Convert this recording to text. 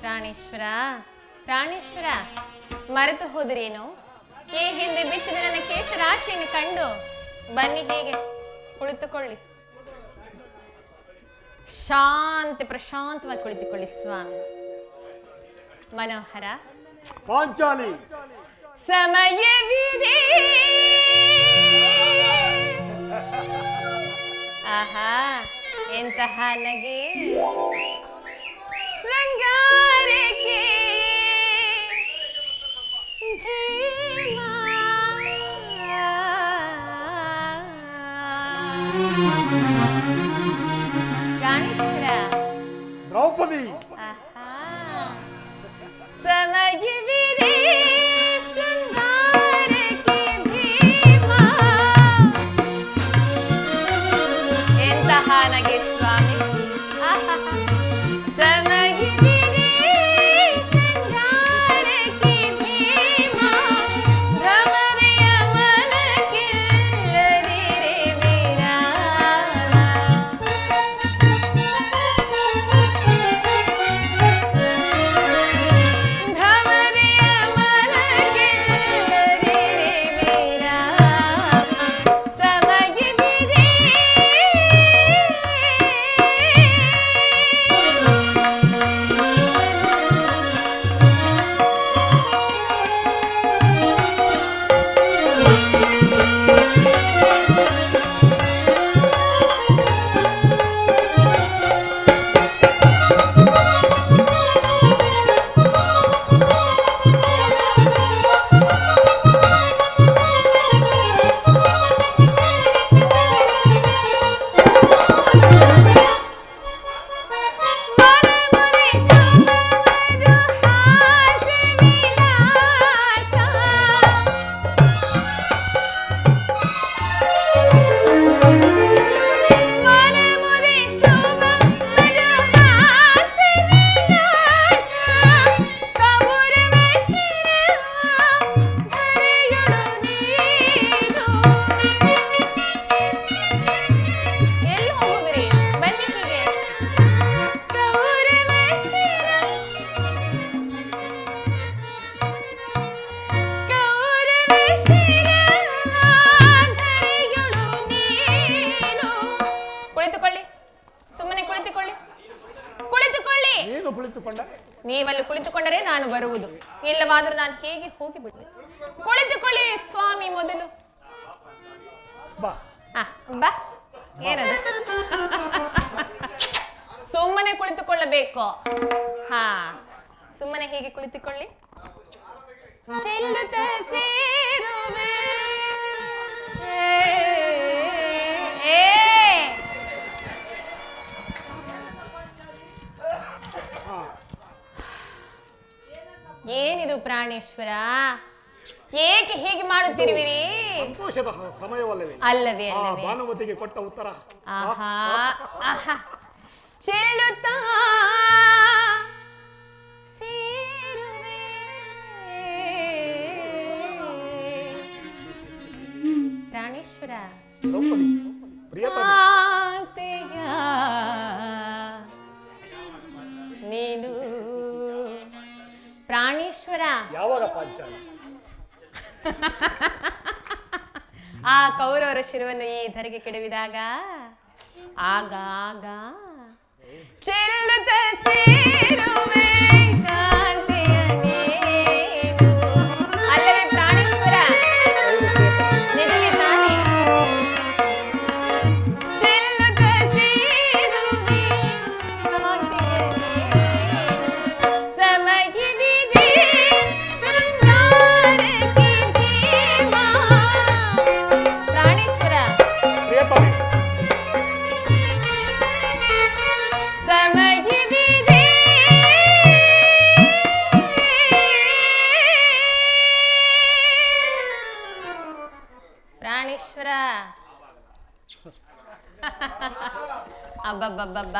ಪ್ರಾಣೇಶ್ವರ ಪ್ರಾಣೇಶ್ವರ ಮರೆತು ಹೋದ್ರೇನು? ಈ ಹಿಂದೆ ಬಿಚ್ಚಿದ ನನ್ನ ಕೇಶರಾಶಿಯನ್ನು ಕಂಡು ಬನ್ನಿ ಹೀಗೆ? ಕುಳಿತುಕೊಳ್ಳಿ. ಶಾಂತಿ ಪ್ರಶಾಂತವಾಗಿ ಕುಳಿತುಕೊಳ್ಳಿ ಸ್ವಾಮಿ. ಮನೋಹರ. ಪಾಂಚಾಲಿ. ಸಮಯವಿದೆ ಆಹಾ. ಎಂತಹ ನಗೆ ಶೃಂಗಾರಕ್ಕೆ ಕುಳಿತುಕೊಂಡ ನೀವಲ್ಲಿ ಕುಳಿತುಕೊಂಡರೆ ನಾನು ಬರುವುದು. ಇಲ್ಲವಾದರೂ ನಾನು ಹೇಗೆ ಹೋಗಿ ಬಿಡುವೆ ಕುಳಿತುಕೊಳ್ಳಿ ಸ್ವಾಮಿ ಮೊದಲು. ಬಾ. ಆ, ಬಾ. ಏನದು? ಸುಮ್ಮನೆ ಕುಳಿತುಕೊಳ್ಳಬೇಕು. ಹಾ. ಸುಮ್ಮನೆ ಹೇಗೆ ಕುಳಿತುಕೊಳ್ಳಿ? ಚೆಲ್ಲುತ್ತ ಸೇರುವೆ. ಏನಿದು ಪ್ರಾಣೇಶ್ವರ? ಏಕೆ ಹೀಗೆ ಮಾಡುತ್ತಿರುವಿರಿ? ಸಂತೋಷದ ಸಮಯವಲ್ಲವೇ? ಅಲ್ಲವೇ ಆ ಅಲ್ಲವೇ. ಭಾನುಮತಿಗೆ ಕೊಟ್ಟ ಉತ್ತರ. ಆಹಾ ಆಹಾ. ಸೇರುವೆ. ಪ್ರಾಣೇಶ್ವರ. ದ್ರೌಪದಿ ಪ್ರಿಯತಮೆ. ಪ್ರಾಣೇಶ್ವರ ಯಾವಾಗ ಪಾಂಚಾಲಿ ಆ ಕೌರವರ ಶಿರವನ್ನು ಈ ಧರೆಗೆ ಕೆಡವಿದಾಗ ಆಗ ಆಗ ಚೆಲ್ಲುತ್ತ ಸೇರುವೆ. ಪ್ರಾಣೇಶ್ವರ ಅಬ್ಬಬ್ಬಬ್ಬಬ್ಬ.